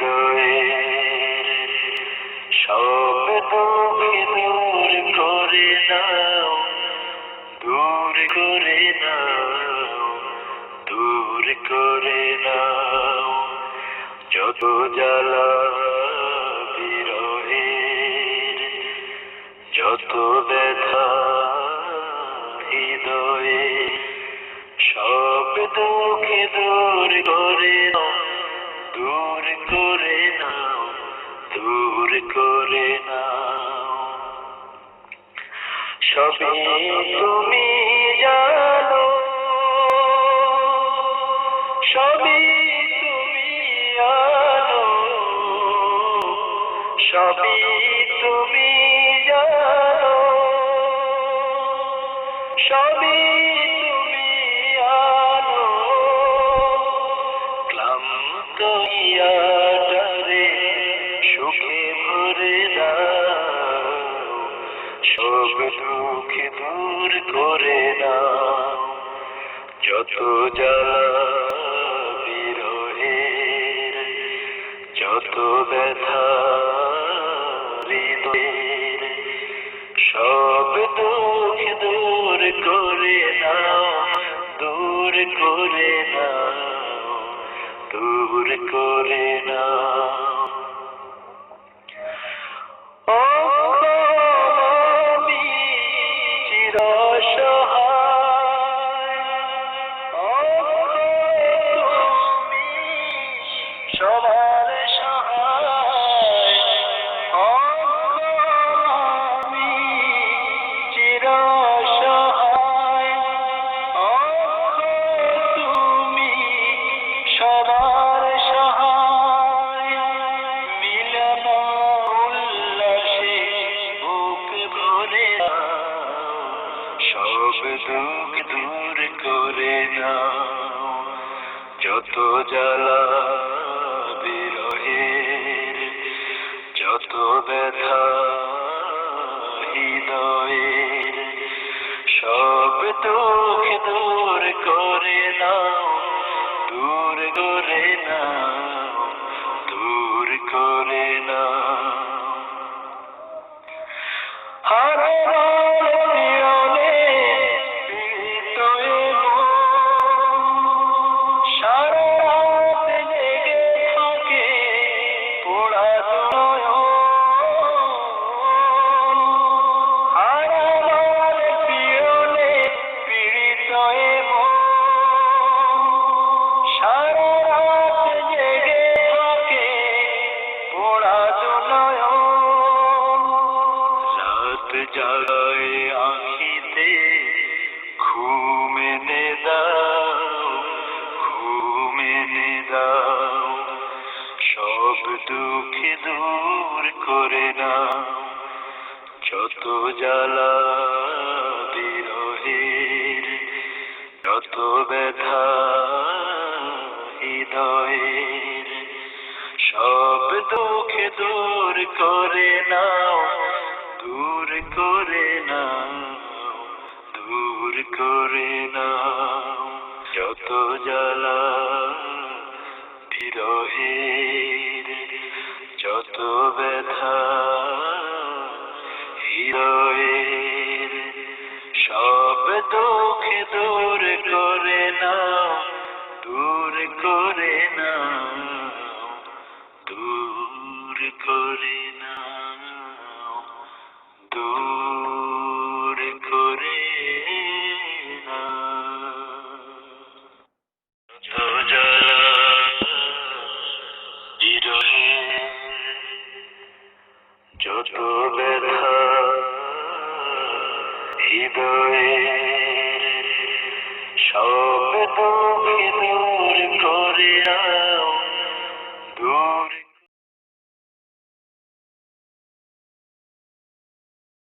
হৃদয়ে সব দুঃখ দূর করে নাও, দূর করে নাও, দূর করে নাও। যত জ্বালা বিরহের যত ব্যথা হৃদয়ে, সব দুঃখ দূর করে নাও। দূর করে নাও, দূর করে নাও। সবই তুমি জানো সবই তুমি জানো সবই তুমি জানো সবই দুঃখ দূর করে না যত জ্বালা বিরহের যত ব্যথা হৃদয়ের, সব দুঃখ দূর করে নাও, দূর করে নাও, দূর করে নাও। যত জ্বালা বিরহের যত ব্যথা হৃদয়ের সব দুঃখ দূর করে নাও দুঃখ দূর করে নাও। যত জ্বালা বিরহের, যত ব্যথা হৃদয়ের, সব দুঃখ দূর করে নাও, দূর করে নাও, দূর করে নাও। যত জ্বালা বিরহের যত ব্যথা হৃদয়ের যত ব্যথা হৃদয়ে সব দুঃখিত